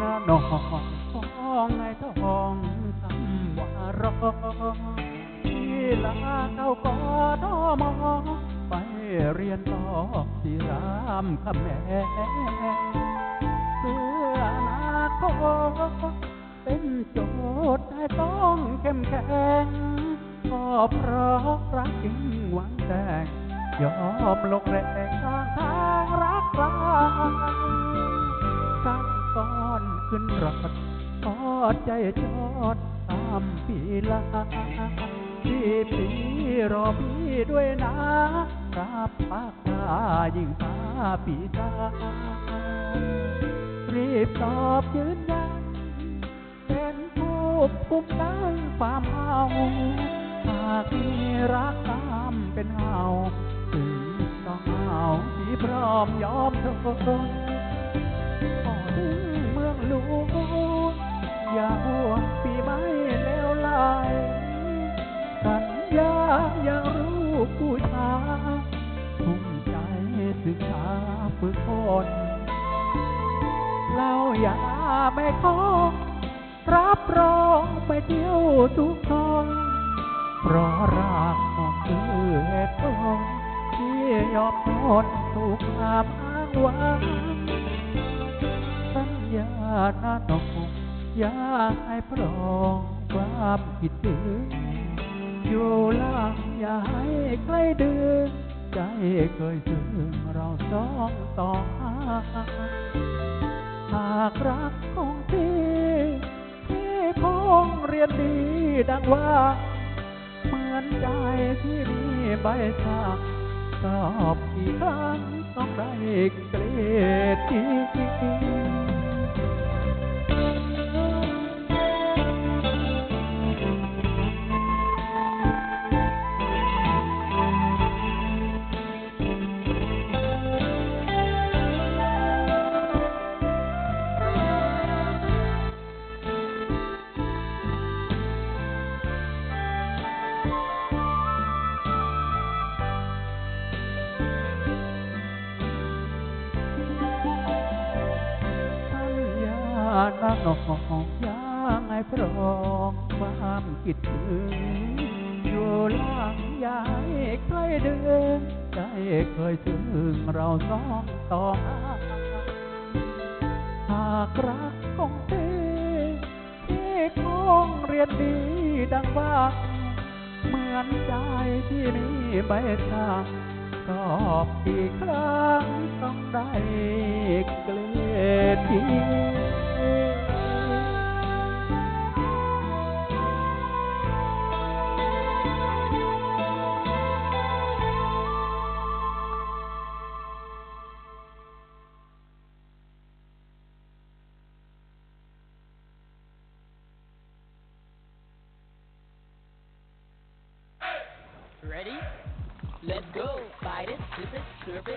นะน้องท้องไงท้องคำวารอที่ลาเก้ากอทมไปเรียนต่อที่รามคำแหงเพื่ออนาคตเป็นโจทย์ให้ต้องเข้มแข็งก็เพราะรักจริงหวังแต่งยอมลงแรงทางทางรักเรา ก้อนขึ้นรถทอดใจจอดตามปีลาที่ปีรอพี่ด้วยนะรับปากตายิ่งตาปีตารีบตอบยืนยันเป็นผู้กุมตั้ความเฮาหากมีรักตามเป็นเฮาถึงต้องเอาที่พร้อมยอมทน พอถึงเมืองหลวงอย่าห่วงปีไม่เลวไหลสัญญาอย่างรู้ผู้ชาภูมิใจศึกษาฝึกฝนเราอย่าไม่ขอรับรองไปเที่ยวทุกทนเพราะรักของคือเหตุผลที่ยอมทนถูกคำอ้างว้าง สัญาหน้าหนองอย่าให้พรองความคิดถึง อยู่หล่างอย่าให้ใกล้ดึงใจเคยซึ้งเราสองต่อหาหากรักของพี่พี่คงเรียนดีดังว่า เหมือนใจที่มีใบชาตอบกี่ครั้งต้องได้เกรดดี หน้าหนองยังไงพร้อมความคิดถึง อยู่ล่างอยาให้ใครดึงใจเคยถึงเราสองต่อหาหากรักของพี่พี่คงเรียนดีดังว่า เหมือนใจที่มีใบชาตอบอีกครั้งต้องได้เกลียดดี Ready? Let's go. Fight it, flip it, surf it.